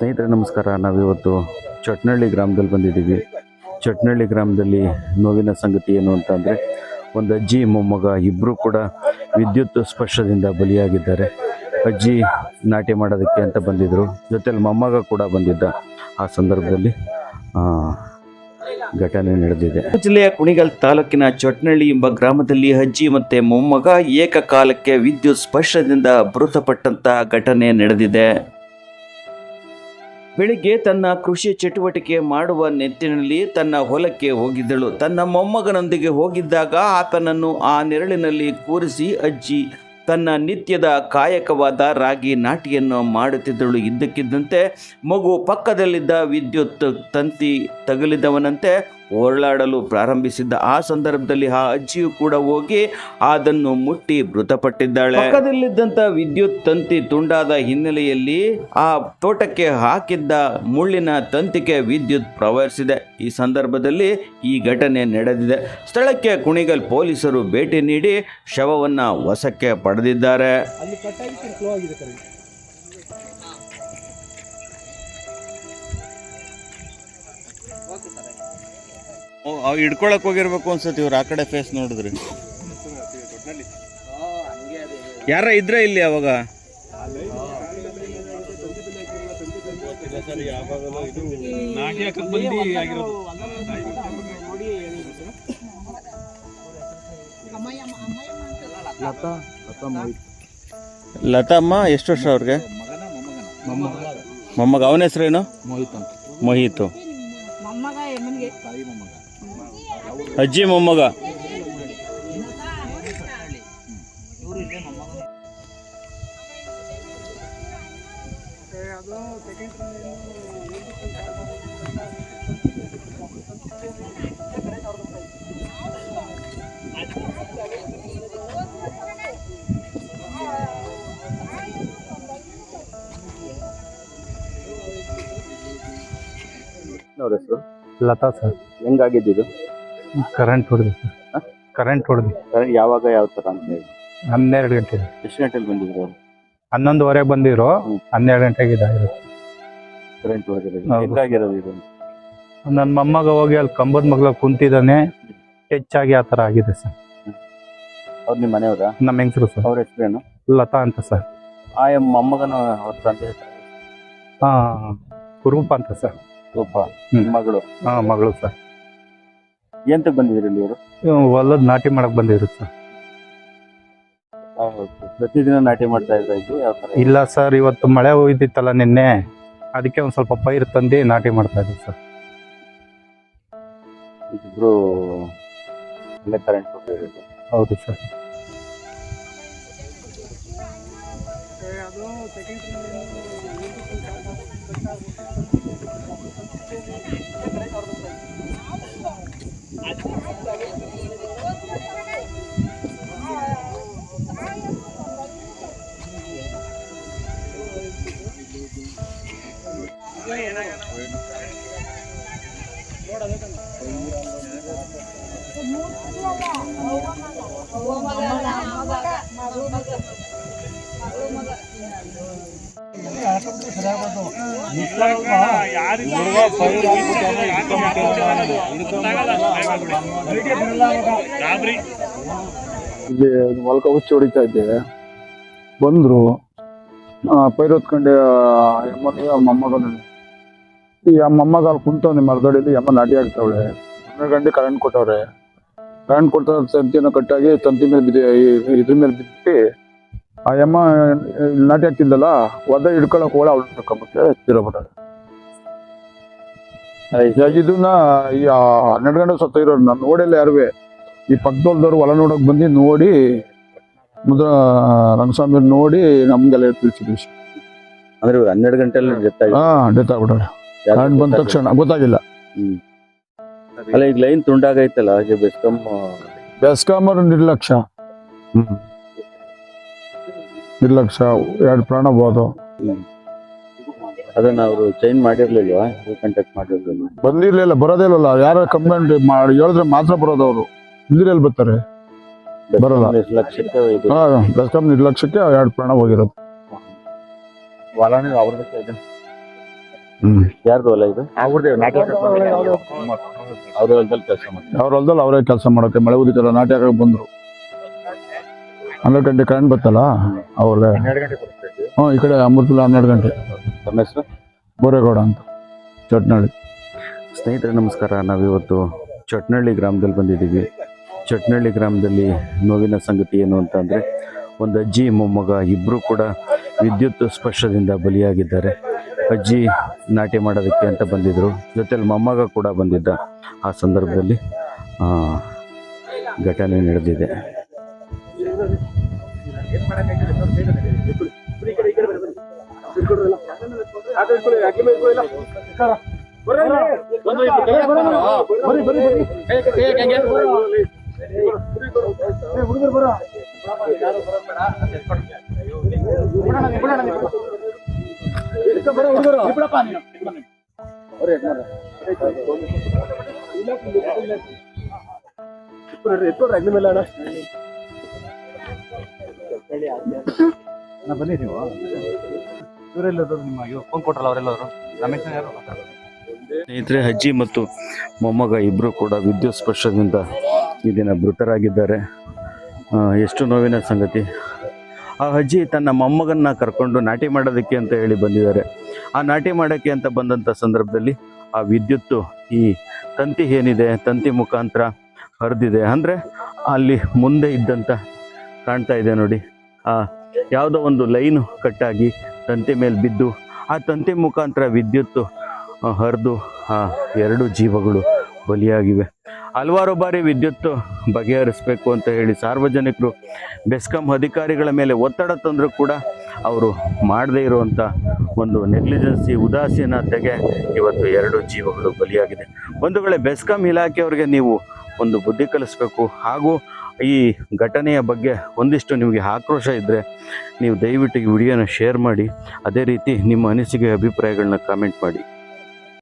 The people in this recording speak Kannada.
ಸ್ನೇಹಿತರೆ, ನಮಸ್ಕಾರ. ನಾವಿವತ್ತು ಚಟ್ನಳ್ಳಿ ಗ್ರಾಮದಲ್ಲಿ ಬಂದಿದ್ದೀವಿ. ಚಟ್ನಳ್ಳಿ ಗ್ರಾಮದಲ್ಲಿ ನೋವಿನ ಸಂಗತಿ ಏನು ಅಂತಂದರೆ ಒಂದು ಅಜ್ಜಿ, ಮೊಮ್ಮಗ ಇಬ್ಬರು ಕೂಡ ವಿದ್ಯುತ್ ಸ್ಪರ್ಶದಿಂದ ಬಲಿಯಾಗಿದ್ದಾರೆ. ಅಜ್ಜಿ ನಾಟಿ ಮಾಡೋದಕ್ಕೆ ಅಂತ ಬಂದಿದ್ದರು ಜೊತೆಯಲ್ಲಿ ಮೊಮ್ಮಗ ಕೂಡ ಬಂದಿದ್ದ. ಆ ಸಂದರ್ಭದಲ್ಲಿ ಘಟನೆ ನಡೆದಿದೆ. ಜಿಲ್ಲೆಯ ಕುಣಿಗಲ್ ತಾಲೂಕಿನ ಚೊಟ್ನಳ್ಳಿ ಎಂಬ ಗ್ರಾಮದಲ್ಲಿ ಅಜ್ಜಿ ಮತ್ತೆ ಮೊಮ್ಮಗ ಏಕಕಾಲಕ್ಕೆ ವಿದ್ಯುತ್ ಸ್ಪರ್ಶದಿಂದ ಮೃತಪಟ್ಟಂತಹ ಘಟನೆ ನಡೆದಿದೆ. ಬೆಳಿಗ್ಗೆ ತನ್ನ ಕೃಷಿ ಚಟುವಟಿಕೆ ಮಾಡುವ ನೆತ್ತಿನಲ್ಲಿ ತನ್ನ ಹೊಲಕ್ಕೆ ಹೋಗಿದ್ದಳು. ತನ್ನ ಮೊಮ್ಮಗನೊಂದಿಗೆ ಹೋಗಿದ್ದಾಗ ಆತನನ್ನು ಆ ನೆರಳಿನಲ್ಲಿ ಕೂರಿಸಿ ಅಜ್ಜಿ ತನ್ನ ನಿತ್ಯದ ಕಾಯಕವಾದ ರಾಗಿ ನಾಟಿಯನ್ನು ಮಾಡುತ್ತಿದ್ದಳು. ಇದ್ದಕ್ಕಿದ್ದಂತೆ ಮಗು ಪಕ್ಕದಲ್ಲಿದ್ದ ವಿದ್ಯುತ್ ತಂತಿ ತಗುಲಿದವನಂತೆ ಓಡಾಡಲು ಪ್ರಾರಂಭಿಸಿದ್ದ ಆ ಸಂದರ್ಭದಲ್ಲಿ ಆ ಅಜ್ಜಿಯು ಕೂಡ ಹೋಗಿ ಅದನ್ನು ಮುಟ್ಟಿ ಮೃತಪಟ್ಟಿದ್ದಾಳೆ. ಪಕ್ಕದಲ್ಲಿದ್ದಂಥ ವಿದ್ಯುತ್ ತಂತಿ ತುಂಡಾದ ಹಿನ್ನೆಲೆಯಲ್ಲಿ ಆ ತೋಟಕ್ಕೆ ಹಾಕಿದ್ದ ಮುಳ್ಳಿನ ತಂತಿಗೆ ವಿದ್ಯುತ್ ಪ್ರವಹಿಸಿದೆ. ಈ ಸಂದರ್ಭದಲ್ಲಿ ಈ ಘಟನೆ ನಡೆದಿದೆ. ಸ್ಥಳಕ್ಕೆ ಕುಣಿಗಲ್ ಪೊಲೀಸರು ಭೇಟಿ ನೀಡಿ ಶವವನ್ನು ವಶಕ್ಕೆ ಪಡೆದಿದ್ದಾರೆ. ಹಿಡ್ಕೊಳಕ್ ಹೋಗಿರ್ಬೇಕು ಅನ್ಸುತ್ತೆ ಇವ್ರು ಆ ಕಡೆ ಫೇಸ್ ನೋಡಿದ್ರಿ. ಯಾರ ಇದ್ರೆ ಇಲ್ಲಿ ಅವಾಗ? ಲತಮ್ಮ ಎಷ್ಟು ವರ್ಷ ಅವ್ರಿಗೆ? ಮೊಮ್ಮಗ. ಅವನ ಹೆಸರೇನು? ಮೋಹಿತ್ ಅಂತ. ಮೊಹಿತು. ಅಜ್ಜಿ ಮೊಮ್ಮಗ. ಅವ್ರ ಹೆಸರು? ಲತಾ ಸರ್. ಹೆಂಗಾಗಿದ್ದು ಕರೆಂಟ್ ಹೊಡೆದು ಸರ್. ಕರೆಂಟ್ ಹೊಡೆದು. ಯಾವಾಗ ಯಾವ ಥರ ಅಂತ ಹೇಳಿ. ಹನ್ನೆರಡು ಗಂಟೆ. ಎಷ್ಟು ಗಂಟೆಲಿ ಬಂದಿದ್ರು ಅವ್ರು? ಹನ್ನೊಂದುವರೆಗೆ ಬಂದಿರೋ ಹ್ಮ್. ಹನ್ನೆರಡು ಗಂಟೆಗೆ ಇದಾಗಿರೋದು ಕರೆಂಟ್ ಹೌದು. ಹೆಂಗಾಗಿರೋದು ಇದು? ನನ್ನ ಮೊಮ್ಮಗ ಹೋಗಿ ಅಲ್ಲಿ ಕಂಬದ ಮಗ್ಲ ಕುಂತಿದ್ದಾನೆ ಹೆಚ್ಚಾಗಿ ಆ ಥರ ಆಗಿದೆ ಸರ್. ಅವ್ರು ನಿಮ್ಮ ಮನೆಯವರ? ನಮ್ಮ ಹೆಂಗಸರು ಸರ್. ಅವ್ರ ಹೆಸರೇನು ಲತಾ ಅಂತ ಸರ್. ಆ ಮೊಮ್ಮಗನ ಅವ್ರ ತಂದೆ ಹಾಂ ಕುರುಪ ಅಂತ ಸರ್. ಒಬ್ಬ ಹ್ಮ್. ಮಗಳು. ಹಾ ಮಗಳು ಸರ್. ಎಂತ ಬಂದಿದ್ರಿ ಇಲ್ಲಿ ಇವರು ಹೊಲದ ನಾಟಿ ಮಾಡಕ್ ಬಂದಿದ್ರು ಸರ್. ಪ್ರತಿದಿನ ನಾಟಿ ಮಾಡ್ತಾ ಇದ್ರ ಇದು ಯಾವ ತರ ಇಲ್ಲ ಸರ್ ಇವತ್ತು ಮಳೆ ಹೋಗಿದ್ದಿತ್ತಲ್ಲ ನಿನ್ನೆ. ಅದಕ್ಕೆ ಒಂದ್ ಸ್ವಲ್ಪ ಪೈರು ತಂದು ನಾಟಿ ಮಾಡ್ತಾ ಇದ್ದೀವಿ ಸರ್. ಇಬ್ರು ಅಲ್ಲೇ ಕರೆಂಟ್ ಹೌದು ಸರ್. ಇಲ್ಲಿ ಮೊಲಕ ಹುಚ್ಚಿ ಹೊಡಿತಾ ಇದ್ದೇವೆ. ಬಂದ್ರು ಪೈರು ಹೊತ್ಕೊಂಡೆ ಅಮ್ಮನಿಗೆ ಮೊಮ್ಮಗನ ಈ ಮೊಮ್ಮಗ ಅಲ್ಲಿ ಕುಂತವ್ನೆ ಮರದಡಿಲಿ ಅಮ್ಮ ನಾಟಿ ಆಗ್ತಾವಳೆ. ಗಂಟೆ ಕರೆಂಟ್ ಕೊಟ್ಟವ್ರೆ. ಕರೆಂಟ್ ಕೊಡ್ತಾ ತಂತಿಯನ್ನು ಕಟ್ಟಾಗಿ ತಂತಿ ಮೇಲೆ ಬಿದ್ದಿ ಇದ್ರ ಮೇಲೆ ಬಿದ್ದು ಆ ಇಲ್ಲಿ ನಾಟಿ ಹಾಕ್ತಿದ್ದಲ್ಲ ಒದ ಹಿಡ್ಕೊಳಕ್ ಹೋಳ ಅವಳು ತಕೊಂಬಿಟ್ಟೆ ತೀರೋಬಿಟ್ಟಾರೆ ಇದನ್ನ ಈ ಹನ್ನೆರಡು ಗಂಟೆ ಸತ್ತ ಇರೋರು ನಾನು ನೋಡಿಲ್ಲ ಯಾರುವೆ ಈ ಪಕ್ಕದೊಲ್ದವ್ರು ಹೊಲ ನೋಡಕ್ ಬಂದು ನೋಡಿ ಮುದ್ರ ರಂಗಸ್ವಾಮಿ ನೋಡಿ ನಮ್ಗೆಲ್ಲ ತಿಳಿಸಿದ್ವಿ ಅಂದ್ರೆ ಇವ್ರು ಹನ್ನೆರಡು ಗಂಟೆಲಿ ಡೆತ್ ಹಾ ಡೆತ್ ಆಗ್ಬಿಟ್ಟಾರೆ ಕರೆಂಟ್ ಬಂದ ತಕ್ಷಣ ಗೊತ್ತಾಗಿಲ್ಲ. ಅಲ್ಲ ಈಗ ಲೈನ್ ತುಂಡಾಗೈತಲ್ಲ ಹಾಗೆ ಬೆಸ್ಕಾಂ ಬೆಸ್ಕಾಮರ್ ನಿರ್ಲಕ್ಷ್ಯ. ನಿರ್ಲಕ್ಷ್ಯ ಎರಡು ಪ್ರಾಣ ಬೋದು ಅದನ್ನ ಅವರು ಚೇಂಜ್ ಮಾಡಿರ್ಲಿಲ್ವಾ? ಕಾಂಟ್ಯಾಕ್ಟ್ ಮಾಡಿರ್ಲಿಲ್ವಾ? ಬಂದಿರ್ಲಿಲ್ಲ ಬರೋದೇ ಇಲ್ಲಲ್ಲ. ಯಾರ ಕಂಪ್ಲೇಂಟ್ ಮಾಡಿ ಹೇಳಿದ್ರೆ ಮಾತ್ರ ಬರೋದು ಅವರು. ಇಲ್ಲಿರಲ್ಲಿ ಬರ್ತಾರೆ? ಬರಲ್ಲ. ಲಕ್ಷಕ್ಕೆ ಇದು. ಹಾ ಬೆಸ್ಕಾಂ ನಿರ್ಲಕ್ಷ್ಯಕ್ಕೆ ಎರಡು ಪ್ರಾಣ ಹೋಗಿರೋದು. ಹೊಲನೇ ಅವ್ರದಕ್ಕೆ ಇದೆ. ಹ್ಮ್. ಯಾರ್ದು ಹೊಲ ಇದು? ಅವ್ರದೇ ಅವ್ರ. ಹೊಲದಲ್ಲಿ ಕೆಲಸ ಮಾಡ್ತಾರೆ. ಅವ್ರ ಹೊಲದಲ್ಲಿ ಅವರೇ ಕೆಲಸ ಮಾಡೋಕೆ ಮಳೆ ಉದಿತಲ್ಲ ನಾಟಿ ಹಾಕಕ್ಕೆ ಬಂದ್ರು. ಹನ್ನೆರಡು ಗಂಟೆ ಕರೆಂಟ್ ಬತ್ತಲ್ಲ? ಅವ್ರೆ ಹ್ಞೂ ಈ ಕಡೆ ಅಮೃತ ಹನ್ನೆರಡು ಗಂಟೆ. ತಮ್ಮ ಹೆಸರು? ಬೋರೇಗೌಡ ಅಂತ. ಚಟ್ನಳ್ಳಿ. ಸ್ನೇಹಿತರೆ ನಮಸ್ಕಾರ. ನಾವಿವತ್ತು ಚಟ್ನಳ್ಳಿ ಗ್ರಾಮದಲ್ಲಿ ಬಂದಿದ್ದೀವಿ. ಚಟ್ನಳ್ಳಿ ಗ್ರಾಮದಲ್ಲಿ ನೋವಿನ ಸಂಗತಿ ಏನು ಅಂತಂದರೆ ಒಂದು ಅಜ್ಜಿ ಮೊಮ್ಮಗ ಇಬ್ಬರು ಕೂಡ ವಿದ್ಯುತ್ ಸ್ಪರ್ಶದಿಂದ ಬಲಿಯಾಗಿದ್ದಾರೆ. ಅಜ್ಜಿ ನಾಟಿ ಮಾಡೋದಕ್ಕೆ ಅಂತ ಬಂದಿದ್ದರು ಜೊತೆಯಲ್ಲಿ ಮೊಮ್ಮಗ ಕೂಡ ಬಂದಿದ್ದ. ಆ ಸಂದರ್ಭದಲ್ಲಿ ಘಟನೆ ನಡೆದಿದೆ. ಹುಡುಗರು ಬರೋ ಹುಡುಗರು ಬಿಡಪ್ಪ ನೀನು ಅವ್ರೆ ಅಗ್ನಿ ಮೇಲೆ ಅಣ್ಣ ಫೋನ್ ಕೊಟ್ರಲ್ಲ ಅವರೆಲ್ಲರೂ? ರಮೇಶ್ ಯಾರು? ಸ್ನೇಹಿತರೆ ಅಜ್ಜಿ ಮತ್ತು ಮೊಮ್ಮಗ ಇಬ್ಬರು ಕೂಡ ವಿದ್ಯುತ್ ಸ್ಪರ್ಶದಿಂದ ಈ ದಿನ ಮೃತರಾಗಿದ್ದಾರೆ. ಎಷ್ಟು ನೋವಿನ ಸಂಗತಿ. ಆ ಅಜ್ಜಿ ತನ್ನ ಮೊಮ್ಮಗನ್ನ ಕರ್ಕೊಂಡು ನಾಟಿ ಮಾಡೋದಕ್ಕೆ ಅಂತ ಹೇಳಿ ಬಂದಿದ್ದಾರೆ. ಆ ನಾಟಿ ಮಾಡೋಕ್ಕೆ ಅಂತ ಬಂದಂಥ ಸಂದರ್ಭದಲ್ಲಿ ಆ ವಿದ್ಯುತ್ತು ಈ ತಂತಿ ಏನಿದೆ ತಂತಿ ಮುಖಾಂತರ ಹರಿದಿದೆ. ಅಂದರೆ ಅಲ್ಲಿ ಮುಂದೆ ಇದ್ದಂಥ ಕಾಣ್ತಾ ಇದೆ ನೋಡಿ. ಯಾವುದೋ ಒಂದು ಲೈನು ಕಟ್ಟಾಗಿ ತಂತಿ ಮೇಲೆ ಬಿದ್ದು, ಆ ತಂತಿ ಮುಖಾಂತರ ವಿದ್ಯುತ್ತು ಹರಿದು, ಆ, ಎರಡು ಜೀವಗಳು ಬಲಿಯಾಗಿವೆ. ಹಲವಾರು ಬಾರಿ ವಿದ್ಯುತ್ ಬಗೆಹರಿಸಬೇಕು ಅಂತ ಹೇಳಿ ಸಾರ್ವಜನಿಕರು, ಬೆಸ್ಕಾಂ ಅಧಿಕಾರಿಗಳ ಮೇಲೆ ಒತ್ತಡ ತಂದರೂ ಕೂಡ ಅವರು ಮಾಡದೇ ಇರುವಂಥ ಒಂದು ನೆಗ್ಲಿಜೆನ್ಸಿ ಉದಾಸೀನತೆಗೆ ಇವತ್ತು ಎರಡು ಜೀವಗಳು ಬಲಿಯಾಗಿದೆ. ಒಂದು ವೇಳೆ ಬೆಸ್ಕಾಂ ಇಲಾಖೆಯವರಿಗೆ ನೀವು ಒಂದು ಬುದ್ಧಿ ಕಲಿಸ್ಬೇಕು ಹಾಗೂ ಈ ಘಟನೆಯ ಬಗ್ಗೆ ಒಂದಿಷ್ಟು ನಿಮಗೆ ಆಕ್ರೋಶ ಇದ್ದರೆ ನೀವು ದಯವಿಟ್ಟು ಈ ವಿಡಿಯೋನ ಶೇರ್ ಮಾಡಿ. ಅದೇ ರೀತಿ ನಿಮ್ಮ ಅನಿಸಿಕೆ, ಅಭಿಪ್ರಾಯಗಳನ್ನ ಕಾಮೆಂಟ್ ಮಾಡಿ.